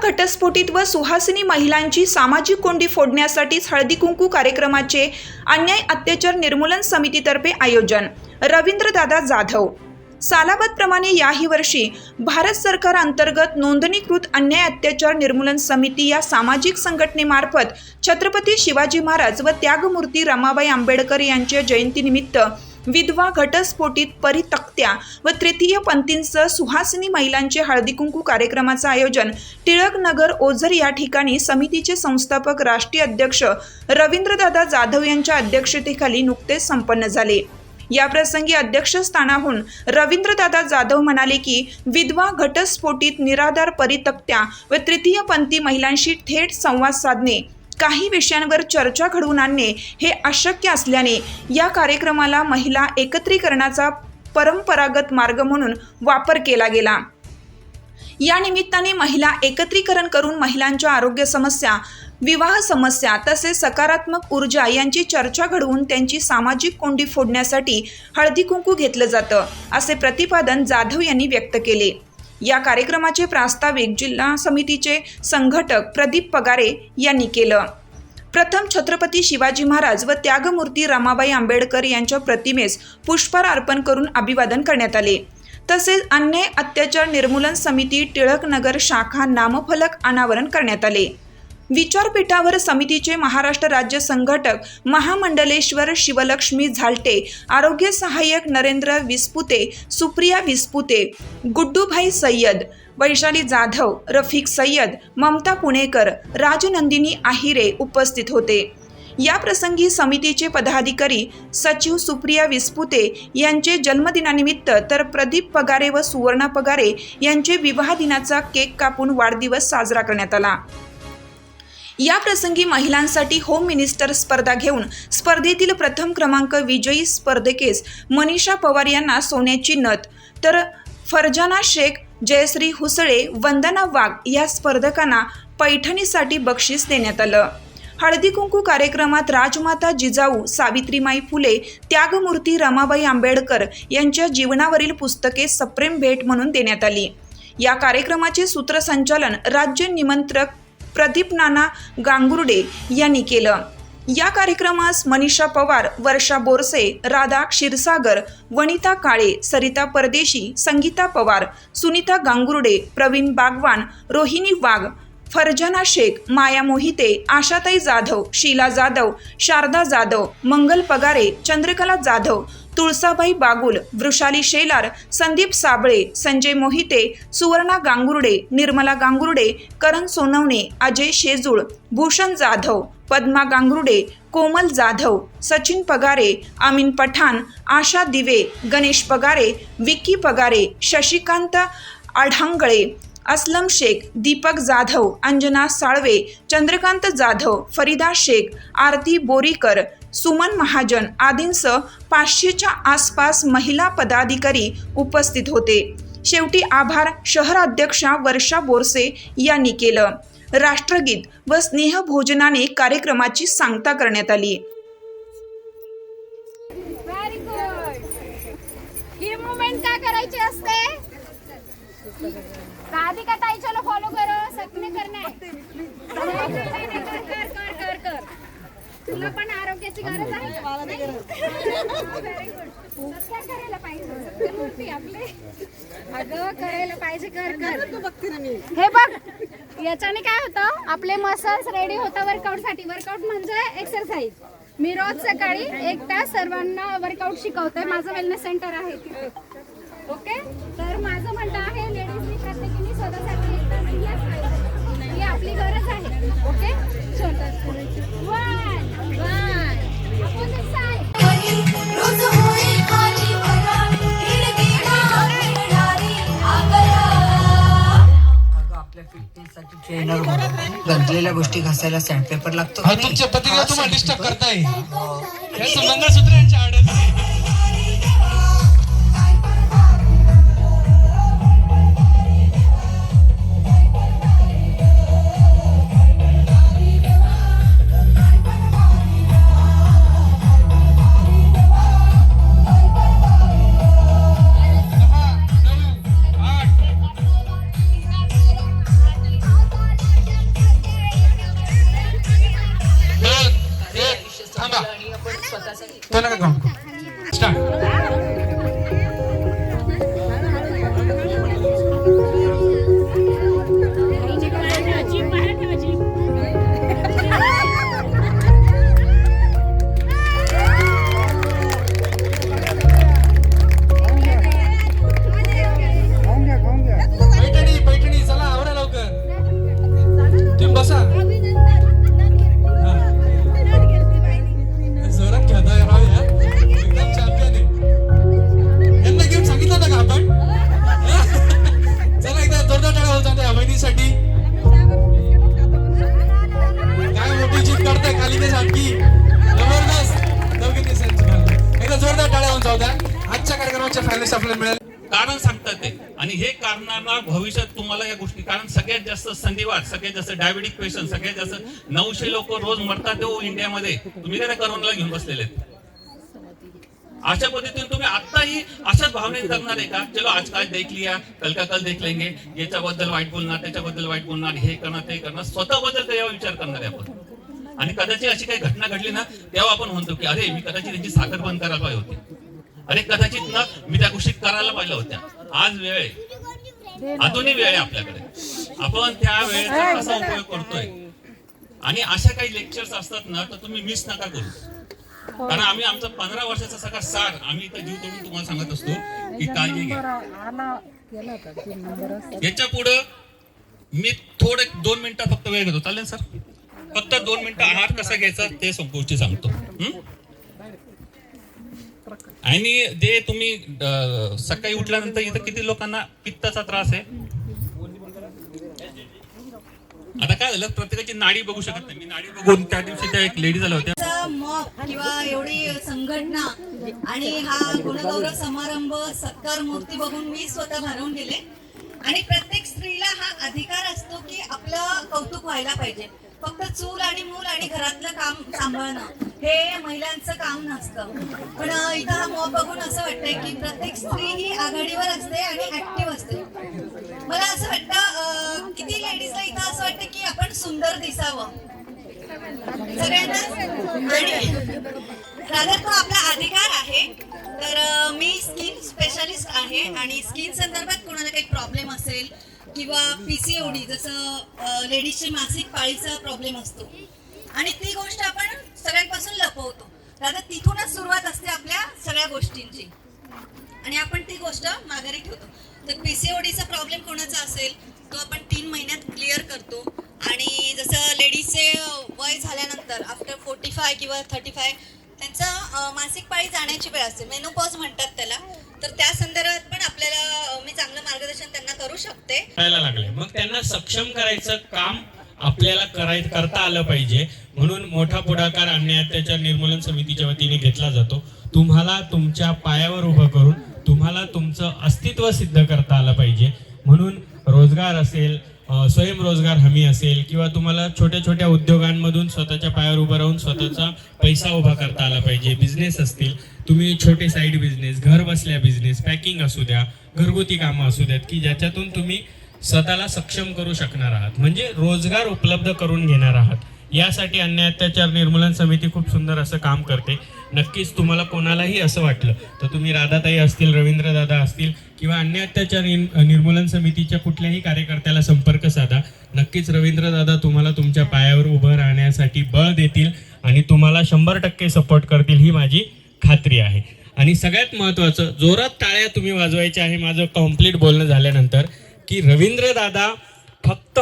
घटस्फोटित घटस्फोटीत व सुहासिनी महिलांची सामाजिक कोंडी फोडण्यासाठीच हळदी कुंकू कार्यक्रमाचे अन्याय अत्याचार निर्मूलन समितीतर्फे आयोजन. रवींद्रदादा जाधव. सालाबादप्रमाणे याही वर्षी भारत सरकार अंतर्गत नोंदणीकृत अन्याय अत्याचार निर्मूलन समिती या सामाजिक संघटनेमार्फत छत्रपती शिवाजी महाराज व त्यागमूर्ती रमाबाई आंबेडकर यांच्या जयंतीनिमित्त विधवा घटस्फोटीत परितक्त्या व तृतीय पंथींचं सुहासिनी महिलांचे हळदीकुंकू कार्यक्रमाचं आयोजन टिळक नगर ओझर या ठिकाणी समितीचे संस्थापक राष्ट्रीय अध्यक्ष रवींद्रदादा जाधव यांच्या अध्यक्षतेखाली नुकतेच संपन्न झाले. याप्रसंगी अध्यक्षस्थानाहून रवींद्रदादा जाधव म्हणाले की विधवा घटस्फोटीत निराधार परितक्त्या व तृतीयपंथी महिलांशी थेट संवाद साधणे काही विषयांवर चर्चा घडवून आणणे हे अशक्य असल्याने या कार्यक्रमाला महिला एकत्रीकरणाचा परंपरागत मार्ग म्हणून वापर केला गेला. या निमित्ताने महिला एकत्रीकरण करून महिलांच्या आरोग्य समस्या विवाह समस्या तसेच सकारात्मक ऊर्जा यांची चर्चा घडवून त्यांची सामाजिक कोंडी फोडण्यासाठी हळदी कुंकू घेतलं जातं असे प्रतिपादन जाधव यांनी व्यक्त केले. या कार्यक्रमाचे प्रास्ताविक जिल्हा समितीचे संघटक प्रदीप पगारे यांनी केलं. प्रथम छत्रपती शिवाजी महाराज व त्यागमूर्ती रमाबाई आंबेडकर यांच्या प्रतिमेस पुष्पहार अर्पण करून अभिवादन करण्यात आले. तसेच अन्याय अत्याचार निर्मूलन समिती टिळकनगर शाखा नामफलक अनावरण करण्यात आले. विचारपीठावर समितीचे महाराष्ट्र राज्य संघटक महामंडलेश्वर शिवलक्ष्मी झालटे आरोग्य सहाय्यक नरेंद्र विस्पुते सुप्रिया विस्पुते गुड्डूभाई सय्यद वैशाली जाधव रफिक सय्यद ममता पुणेकर राजनंदिनी आहिरे उपस्थित होते. या प्रसंगी समितीचे पदाधिकारी सचिव सुप्रिया विस्पुते यांचे जन्मदिनानिमित्त तर प्रदीप पगारे व सुवर्णा पगारे यांचे विवाह दिनाचा केक कापून वाढदिवस साजरा करण्यात आला. या प्रसंगी महिलांसाठी होम मिनिस्टर स्पर्धा घेऊन स्पर्धेतील प्रथम क्रमांक विजयी स्पर्धकेस मनीषा पवार यांना सोन्याची नथ. तर फरजाना शेख जयश्री हुसळे वंदना वाघ या स्पर्धकांना पैठणीसाठी बक्षीस देण्यात आलं. हळदी कुंकू कार्यक्रमात राजमाता जिजाऊ सावित्रीमाई फुले त्यागमूर्ती रमाबाई आंबेडकर यांच्या जीवनावरील पुस्तके सप्रेम भेट म्हणून देण्यात आली. या कार्यक्रमाचे सूत्रसंचालन राज्य निमंत्रक प्रदीप नाना गांगुर्डे यांनी केलं. या कार्यक्रमास मनीषा पवार वर्षा बोरसे राधा क्षीरसागर वनिता काळे सरिता परदेशी संगीता पवार सुनीता गांगुर्डे प्रवीण बागवान रोहिणी वाघ फरजाना शेख माया मोहिते आशाताई जाधव शीला जाधव शारदा जाधव मंगल पगारे चंद्रकला जाधव तुळसाबाई बागुल वृषाली शेलार संदीप साबळे संजय मोहिते सुवर्णा गांगुर्डे निर्मला गांगुर्डे करण सोनवणे अजय शेजूळ भूषण जाधव पद्मा गांगुर्डे कोमल जाधव सचिन पगारे अमीन पठाण आशा दिवे गणेश पगारे विक्की पगारे शशिकांत आढांगळे असलम शेख दीपक जाधव अंजना साळवे चंद्रकांत जाधव फरीदा शेख आरती बोरीकर सुमन महाजन आदींसह पाचशेच्या आसपास महिला पदाधिकारी उपस्थित होते. शेवटी आभार शहराध्यक्षा वर्षा बोरसे यांनी केलं. राष्ट्रगीत व स्नेहभोजनाने कार्यक्रमाची सांगता करण्यात आली. व्हेरी गुड ही मुवमेंट का करायची असते? राधिका ताईच्याला फॉलो करो सपने करना कर कर कर कर कर. तुला पण आरोग्याची गरज आहे? करायला पाहिजे. आपले. अगं करायला पाहिजे कर कर हे बघ याच्याने काय होतं? आपले मसल्स रेडी होतं वर्कआउटसाठी वर्कआउट म्हणजे एक्सरसाइज मी रोज सकाळी एक तास सर्वांना वर्कआउट शिकवते माझं वेलनेस सेंटर आहे तिथे. ओके तर माझं म्हणणं आहे लेडीजनी प्रत्येकीने स्वतःसाठी एक तास दिलाच पाहिजे ही आपली गरज आहे. ओके चल वन वन गंजलेल्या गोष्टी घासायला सँडपेपर लागतो तुमच्या पत्रिका तुम्हाला डिस्टर्ब करताय. मंगळसूत्र यांच्या आडत जबरदस्त. एकदा जोरदार टाळ्या होऊन जाऊ द्या. आजच्या कार्यक्रमाच्या आपल्याला मिळाले. कारण सांगतात ते. आणि हे कारणांना भविष्यात तुम्हाला या गोष्टी कारण सगळ्यात जास्त संधिवात सगळ्यात जास्त डायबेटिक पेशंट सगळ्यात जास्त नऊशे लोक रोज मरतात हो इंडियामध्ये. तुम्ही त्या करोनाला घेऊन बसलेले अशा पद्धतीने तुम्ही आताही अशाच भावनेत करणार आहे का? चलो आज काय देख लिया कल का कल देख लेंगे. याच्याबद्दल वाईट बोलणार त्याच्याबद्दल वाईट बोलणार हे करणार ते करणार. स्वतःबद्दल त्याच्यावर विचार करणार आहे आपण. आणि कदाचित अशी काही घटना घडली ना तेव्हा आपण म्हणतो की अरे मी कदाचित त्यांची साखर बंद करायला पाहिजे होती. अरे कदाचित ना मी त्या गोष्टी करायला पाहिजे होत्या. आज वेळ आहे. अजूनही वेळ आहे आपल्याकडे. आपण त्या वेळेचा कसा उपयोग करतोय? आणि अशा काही लेक्चर्स असतात ना तर तुम्ही मिस नका करू. कारण आम्ही आमचा पंधरा वर्षाचा सगळा सार आम्ही इथं जीव तोडून तुम्हाला सांगत असतो की काळजी घ्या. याच्या पुढं मी थोडं दोन मिनिटं फक्त वेळ घेतो. चालेल सर? फक्त दोन मिनिटं आहार कसा घ्यायचा ते गोष्टी सांगतो. आणि जे तुम्ही सकाळी उठल्यानंतर इथं किती लोकांना पित्ताचा त्रास आहे? आता काय झालं? प्रत्येकाची नाडी बघू शकत नाही. मी नाडी बघून त्या दिवशी त्या एक लेडी झाल्या होत्या. मॉप किंवा एवढी संघटना आणि हा गुणगौरव समारंभ सत्कार मूर्ती बघून मी स्वतः भारावून गेले. आणि प्रत्येक स्त्रीला हा अधिकार असतो की आपलं कौतुक व्हायला पाहिजे. फक्त चूल आणि मूल आणि घरातलं काम सांभाळणं. हे महिलांचं काम नसतं. पण इथं हा मॉप बघून असं वाटतंय की प्रत्येक स्त्री ही आघाडीवर असते आणि ऍक्टिव्ह असते. मला असं वाटतं किती लेडीजला इथं असं वाटतं की आपण सुंदर दिसावं. सगळ्यांना आणि रादर तो आपला अधिकार आहे. तर मी स्किन स्पेशालिस्ट आहे आणि स्किन संदर्भात कोणाला काही प्रॉब्लेम असेल किंवा पीसीओडी जसं लेडीजचे मासिक पाळीचा प्रॉब्लेम असतो. आणि ती गोष्ट आपण सगळ्यांपासून लपवतो. दादा तिथूनच सुरुवात असते आपल्या सगळ्या गोष्टींची. आणि आपण ती गोष्ट माघारी ठेवतो. तर पीसीओडीचा प्रॉब्लेम कोणाचा असेल तो आपण तीन महिन्यात क्लिअर करतो. आणि जसं लेडीजचे वय झाल्यानंतर आफ्टर फोर्टी फाय किंवा थर्टी फाय त्यांचं मासिक पाळी जाण्याची वेळ असते. मेनोपॉज म्हणतात त्याला. तर त्या संदर्भात पण वाटायला लागले. मग त्यांना सक्षम करायचं काम आपल्याला कराय करता आलं पाहिजे. म्हणून मोठा पुढाकार अन्याय अत्याचार निर्मूलन समितीच्या वतीने घेतला जातो. तुम्हाला तुमच्या पायावर उभं करून तुम्हाला तुमचं अस्तित्व सिद्ध करता आलं पाहिजे. म्हणून रोजगार असेल स्वयंरोजगार हमी असेल किंवा तुम्हाला छोट्या छोट्या उद्योगांमधून स्वतःच्या पायावर उभं राहून स्वतःचा पैसा उभा करता आला पाहिजे. बिझनेस असतील तुम्ही छोटे साईड बिझनेस घर बसल्या बिझनेस पॅकिंग असू द्या घरगुती कामं असू द्यात की ज्याच्यातून तुम्ही स्वतःला सक्षम करू शकणार आहात. म्हणजे रोजगार उपलब्ध करून घेणार आहात. यासाठी अन्याय अत्याचार निर्मूलन समिती खूप सुंदर असं काम करते. नक्कीच तुम्हाला कोणालाही असं वाटलं तर तुम्ही राधाताई असतील रवींद्रदादा असतील किंवा अन्याय अत्याचार निर्मूलन समितीच्या कुठल्याही कार्यकर्त्याला संपर्क साधा. नक्कीच रवींद्रदादा तुम्हाला तुमच्या पायावर उभं राहण्यासाठी बळ देतील आणि तुम्हाला शंभर टक्के सपोर्ट करतील ही माझी खात्री आहे. आणि सगळ्यात महत्त्वाचं जोरात टाळ्या तुम्ही वाजवायच्या आहे. माझं कंप्लीट बोलणं झाल्यानंतर की रवींद्रदादा फक्त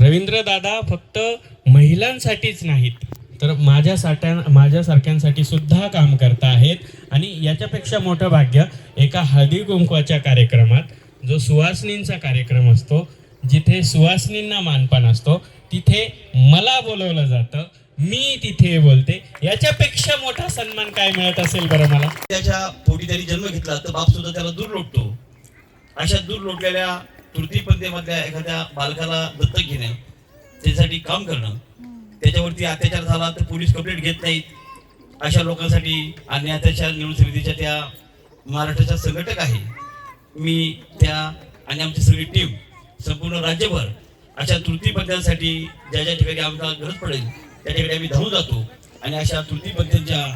रवींद्रदादा फक्त महिलांसाठीच नाहीत तर माझ्यासाठ्या माझ्यासारख्यांसाठी सुद्धा काम करता आहेत. आणि याच्यापेक्षा मोठं भाग्य एका हळदी कुंकवाच्या कार्यक्रमात जो सुवासनींचा कार्यक्रम असतो जिथे सुवासनींना मानपान असतो तिथे मला बोलवलं जातं मी तिथे बोलते. याच्यापेक्षा मोठा सन्मान काय मिळत असेल बरं मला? त्याच्या पोटी जन्म घेतला तर बाप सुद्धा त्याला दूर लोटतो. अशा दूर लोटलेल्या तृतीयपंथीमधल्या एखाद्या बालकाला दत्तक घेणं त्यासाठी काम करणं त्याच्यावरती अत्याचार झाला तर पोलीस कंप्लेंट घेत नाहीत. अशा लोकांसाठी आणि अत्याचार निवड समितीच्या त्या महाराष्ट्राच्या संघटक आहे. मी त्या आणि आमची सगळी टीम संपूर्ण राज्यभर अशा तृतीयपंथींसाठी ज्या ज्या ठिकाणी आमचा गरज पडेल त्या ठिकाणी आम्ही धावून जातो. आणि अशा तृतीयपंथींच्या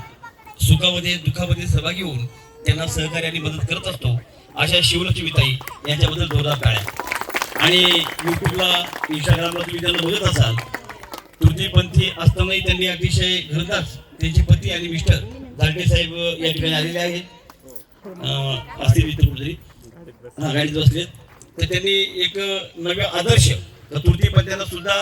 सुखामध्ये दुःखामध्ये सहभागी होऊन त्यांना सहकार्याने मदत करत असतो. अशा शिवलक्ष्मीताई यांच्याबद्दल जोरदार टाळ्या आणि युट्यूबला इंस्टाग्रामला तुम्ही त्यांना बघत असाल तृतीयपंथी असतानाही त्यांनी अतिशय घरदार त्यांचे पती आणि मिस्टर झाडे साहेब या ठिकाणी आलेले आहेत. असतील मित्र कुठेतरी. हा गाडीत बसलेत तर त्यांनी एक नवे आदर्श तर सुद्धा